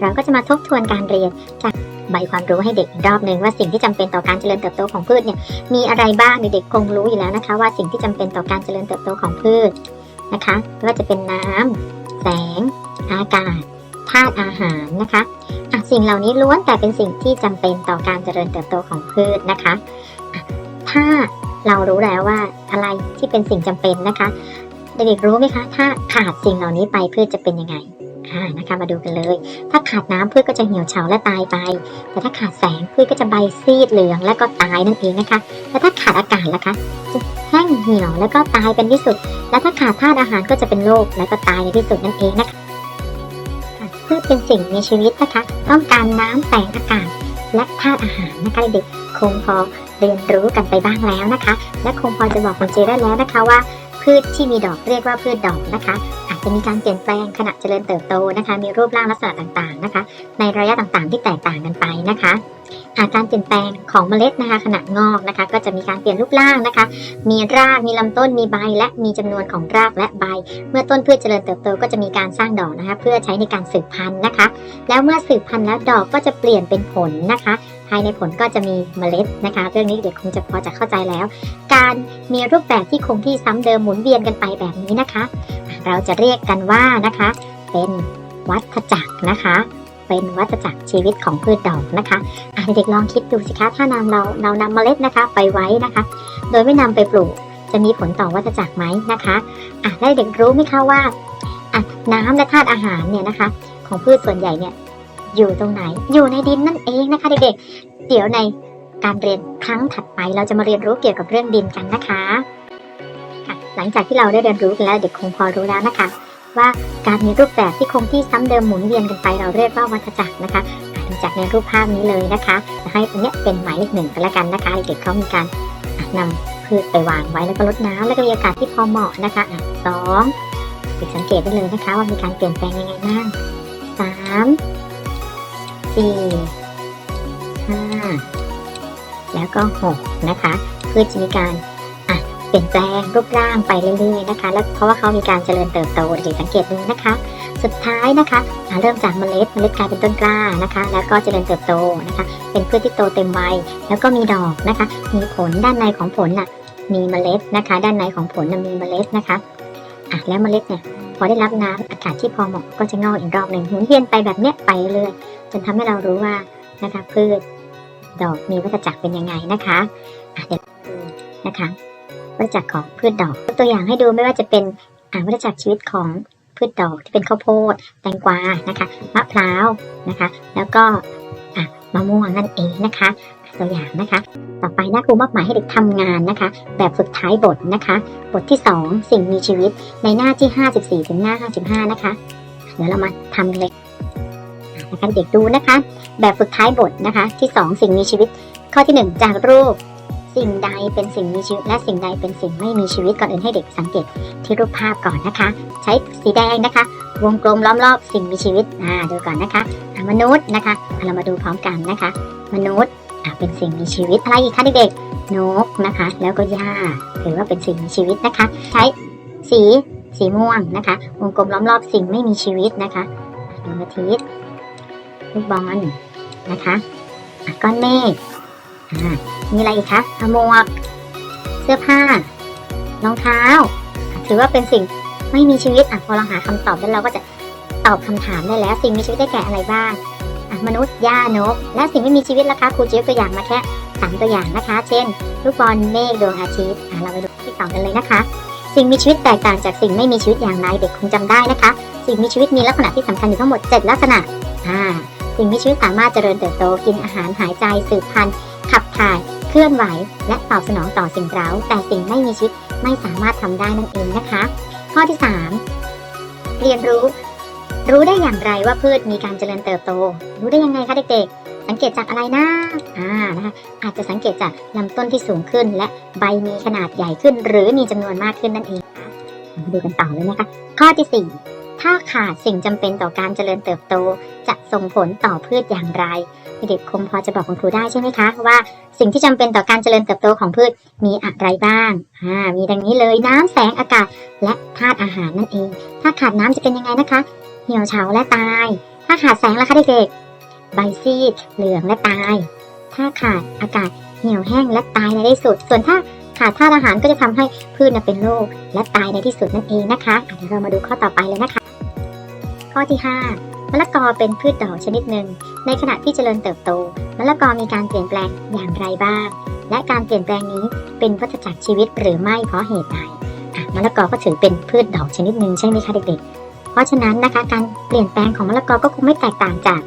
เราก็จะมาทบทวนการเรียนจากใบความรู้ให้เด็กอีกรอบหนึ่งว่าสิ่งที่จำเป็นต่อการเจริญเติบโตของพืชเนี่ยมีอะไรบ้างเด็กๆคงรู้อยู่แล้วนะคะ ว่าสิ่งที่จำเป็นต่อการเจริญเติบโตของพืชนะคะไม่ว่าจะเป็นน้ำแสง อากาศธาตุอาหารนะคะะสิ่งเหล่านี้ล้วนแต่เป็นสิ่งที่จำเป็นต่อการเจริญเติบโตของพืชนะคะะถ้าเรารู้แล้วว่าอะไรที่เป็นสิ่งจำเป็นนะคะ เด็กๆรู้ไหมคะ ถ้าขาดสิ่งเหล่านี้ไปพืชจะเป็นยังไง อ่านะคะมาดูกันเลย ถ้าขาดน้ำพืชก็จะเหี่ยวเฉาและตายไป แต่ถ้าขาดแสงพืชก็จะใบซีดเหลืองและก็ตายนั่นเองนะคะ และถ้าขาดอากาศล่ะคะจะแห้งเหี่ยวแล้วก็ตายเป็นที่สุด และถ้าขาดธาตุอาหารก็จะเป็นโรคและก็ตายในที่สุดนั่นเองนะคะพืชเป็นสิ่งมีชีวิตนะคะ ต้องการน้ำแสงอากาศและธาตุอาหารนะคะเด็กคงพอเรียนรู้กันไปบ้างแล้วนะคะ และคงพอจะบอกคุณเจได้แล้วนะคะว่า พืชที่มีดอกเรียกว่าพืชดอกนะคะ อาจจะมีการเปลี่ยนแปลงขณะเจริญเติบโตนะคะ มีรูปร่างลักษณะต่างๆนะคะ ในระยะต่างๆ ที่แตกต่างกันไปนะคะอาการเปลี่ยนแปลงของเมล็ดนะคะ ขณะงอกนะคะ ก็จะมีการเปลี่ยนรูปร่างนะคะ มีรากมีลำต้นมีใบ และมีจำนวนของรากและใบ เมื่อต้นพืชเจริญเติบโตก็จะมีการสร้างดอกนะคะ เพื่อใช้ในการสืบพันธุ์นะคะ แล้วเมื่อสืบพันธุ์แล้วดอกก็จะเปลี่ยนเป็นผลนะคะ ภายในผลก็จะมีเมล็ดนะคะ เรื่องนี้เด็กคงจะพอจะเข้าใจแล้ว การมีรูปแบบที่คงที่ซ้ำเดิมหมุนเวียนกันไปแบบนี้นะคะ เราจะเรียกกันว่านะคะ เป็นวัฏจักรนะคะ เป็นวัฏจักรชีวิตของพืชดอกนะคะอะเด็กลองคิดดูสิคะถ้านำเราเรานำเมล็ดนะคะ ไปไว้นะคะ โดยไม่นำไปปลูกจะมีผลต่อวัฏจักรไหมนะคะอะแล้วเด็กรู้ไหมคะว่า น้ำและธาตุอาหารเนี่ยนะคะ ของพืชส่วนใหญ่เนี่ย อยู่ตรงไหน อยู่ในดินนั่นเองนะคะเด็กๆ เดี๋ยวในการเรียนครั้งถัดไปเราจะมาเรียนรู้เกี่ยวกับเรื่องดินกันนะคะค่ะหลังจากที่เราได้เรียนรู้กันแล้วเด็กคงพอรู้แล้วนะคะ ว่าการมีรูปแบบที่คงที่ซ้ำเดิมหมุนเวียนกันไปเราเรียกว่าวัฏจักรนะคะดูจากในรูปภาพนี้เลยนะคะจะให้ตรงเนี้ยเป็นหมายเลขหนึ่งกันละกันนะคะเด็กเขามีการอะนำพืชไปวางไว้แล้วก็ลดน้ำแล้วก็มีอากาศที่พอเหมาะนะคะอะสองเด็กสังเกตได้เลยนะคะ ว่ามีการเปลี่ยนแปลงยังไงบ้างสาม สี่ห้าแล้วก็หกนะคะพืชจะมีการอะเปลี่ยนแปลงรูปร่างไปเรื่อยๆนะคะ แล้วเพราะว่าเขามีการเจริญเติบโตเด็กๆสังเกตดูนะคะ สุดท้ายนะคะะเริ่มจากเมล็ดเมล็ดกลายเป็นต้นกล้านะคะ แล้วก็เจริญเติบโตนะคะ เป็นพืชที่โตเต็มวัยแล้วก็มีดอกนะคะ มีผลด้านในของผลน่ะมีเมล็ดนะคะ ด้านในของผลนะมีเมล็ดนะคะอะแล้วเมล็ดเนี่ยพอได้รับน้ำอากาศที่พอเหมาะก็จะงอกอีกรอบหนึ่งหมุนเวียนไปแบบเนี้ยไปเรื่อย จนทำให้เรารู้ว่านะคะพืชดอกมีวัฏจักรเป็นยังไงนะคะเดี๋ยวดูนะคะวัฏจักรของพืชดอกตัวอย่างให้ดูไม่ว่าจะเป็นวัฏจักรชีวิตของพืชดอกที่เป็นข้าวโพด แตงกวานะคะมะพร้าวนะคะ แล้วก็อะมะม่วงนั่นเองนะคะ ตัวอย่างนะคะ ต่อไปนะครูมอบหมายให้เด็กทำงานนะคะ แบบฝึกท้ายบทนะคะ บทที่ 2 สิ่งมีชีวิตในหน้าที่ 54 ถึงหน้า 55 นะคะ เดี๋ยวเรามาทำเลย นะคะเด็กดูนะคะ แบบฝึกท้ายบทนะคะ ที่ 2 สิ่งมีชีวิต ข้อที่ 1 จากรูป สิ่งใดเป็นสิ่งมีชีวิต และสิ่งใดเป็นสิ่งไม่มีชีวิตก่อนอื่นให้เด็กสังเกตที่รูปภาพก่อนนะคะ ใช้สีแดงนะคะ วงกลมล้อมรอบสิ่งมีชีวิตอ่าดูก่อนนะคะมนุษย์นะคะเรามาดูพร้อมกันนะคะ มนุษย์อะเป็นสิ่งมีชีวิตอะไรอีกคะเด็กๆนกนะคะ แล้วก็หญ้าถือว่าเป็นสิ่งมีชีวิตนะคะ ใช้สีสีม่วงนะคะ วงกลมล้อมรอบสิ่งไม่มีชีวิตนะคะดวงอาทิตย์ ลูกบอลนะคะอะก้อนเมฆอ่ามีอะไรอีกคะหมวก เสื้อผ้ารองเท้า ถือว่าเป็นสิ่งไม่มีชีวิตอะพอเราหาคำตอบแล้วเราก็จะตอบคำถามได้แล้ว สิ่งมีชีวิตได้แก่อะไรบ้างอะมนุษย์หญ้านก และสิ่งไม่มีชีวิตล่ะคะครูจะยกตัวอย่างมาแค่สามตัวอย่างนะคะ เช่น ลูกบอลเมฆดวงอาทิตย์อะเราไปดูที่สองกันเลยนะคะ สิ่งมีชีวิตแตกต่างจากสิ่งไม่มีชีวิตอย่างไรเด็กคงจำได้นะคะ สิ่งมีชีวิตมีลักษณะที่สำคัญอยู่ทั้งหมด 7 ลักษณะอ่า สิ่งมีชีวิตสามารถเจริญเติบโตกินอาหารหายใจสืบพันธุ์ขับถ่าย เคลื่อนไหว และตอบสนองต่อสิ่งเร้า แต่สิ่งไม่มีชีวิตไม่สามารถทำได้นั่นเองนะคะ ข้อที่ 3 เรียนรู้ รู้ได้อย่างไรว่าพืชมีการเจริญเติบโต รู้ได้ยังไงคะเด็กๆ สังเกตจากอะไรนะอ่านะคะอาจจะสังเกตจากลำต้นที่สูงขึ้น และใบมีขนาดใหญ่ขึ้น หรือมีจำนวนมากขึ้นนั่นเองมาดูกันต่อเลยนะคะ ข้อที่ 4 ถ้าขาดสิ่งจำเป็นต่อการเจริญเติบโต จะส่งผลต่อพืชอย่างไรเด็กคงพอจะบอกคุณครูได้ใช่ไหมคะ ว่าสิ่งที่จำเป็นต่อการเจริญเติบโตของพืชมีอะไรบ้างอ่ามีดังนี้เลยน้ำแสงอากาศและธาตุอาหารนั่นเอง ถ้าขาดน้ำจะเป็นยังไงนะคะ เหี่ยวเฉาและตาย ถ้าขาดแสงล่ะคะเด็กๆใบซีดเหลืองและตาย ถ้าขาดอากาศเหี่ยวแห้งและตายในที่สุด ส่วนถ้าขาดธาตุอาหารก็จะทำให้พืชนะเป็นโรคและตายในที่สุดนั่นเองนะคะเดี๋ยวเรามาดูข้อต่อไปเลยนะคะ ข้อที่ 5 มะละกอเป็นพืชดอกชนิดหนึ่ง ในขณะที่เจริญเติบโต มะละกอมีการเปลี่ยนแปลงอย่างไรบ้าง และการเปลี่ยนแปลงนี้เป็นวัฏจักรชีวิตหรือไม่เพราะเหตุใดมะละกอก็ถือเป็นพืชดอกชนิดหนึ่งใช่ไหมคะเด็กๆ เพราะฉะนั้นนะคะการเปลี่ยนแปลงของมะละกอก็คงไม่แตกต่างจาก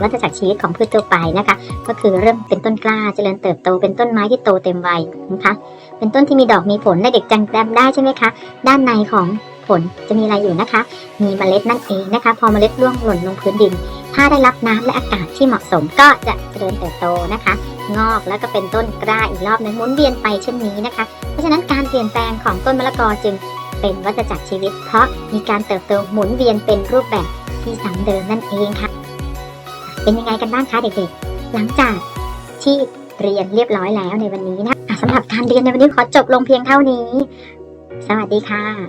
วัฏจักรชีวิตของพืชทั่วไปนะคะ ก็คือเริ่มเป็นต้นกล้าเจริญเติบโตเป็นต้นไม้ที่โตเต็มวัยนะคะ เป็นต้นที่มีดอกมีผลและเด็กจังแจำได้ใช่ไหมคะ ด้านในของ ผลจะมีอะไรอยู่นะคะ มีเมล็ดนั่นเองนะคะ พอเมล็ดร่วงหล่นลงพื้นดิน ถ้าได้รับน้ำและอากาศที่เหมาะสมก็จะเจริญเติบโตนะคะ งอกแล้วก็เป็นต้นกล้าอีกรอบหนึงหมุนเวียนไปเช่นนี้นะคะ เพราะฉะนั้นการเปลี่ยนแปลงของต้นมะละกอจึงเป็นวัฏจักรชีวิต เพราะมีการเติบโตหมุนเวียนเป็นรูปแบบที่ซ้ำเดิมนั่นเองค่ะ เป็นยังไงกันบ้างคะเด็กๆ หลังจากที่เรียนเรียบร้อยแล้วในวันนี้นะะสำหรับการเรียนในวันนี้ขอจบลงเพียงเท่านี้ สวัสดีค่ะ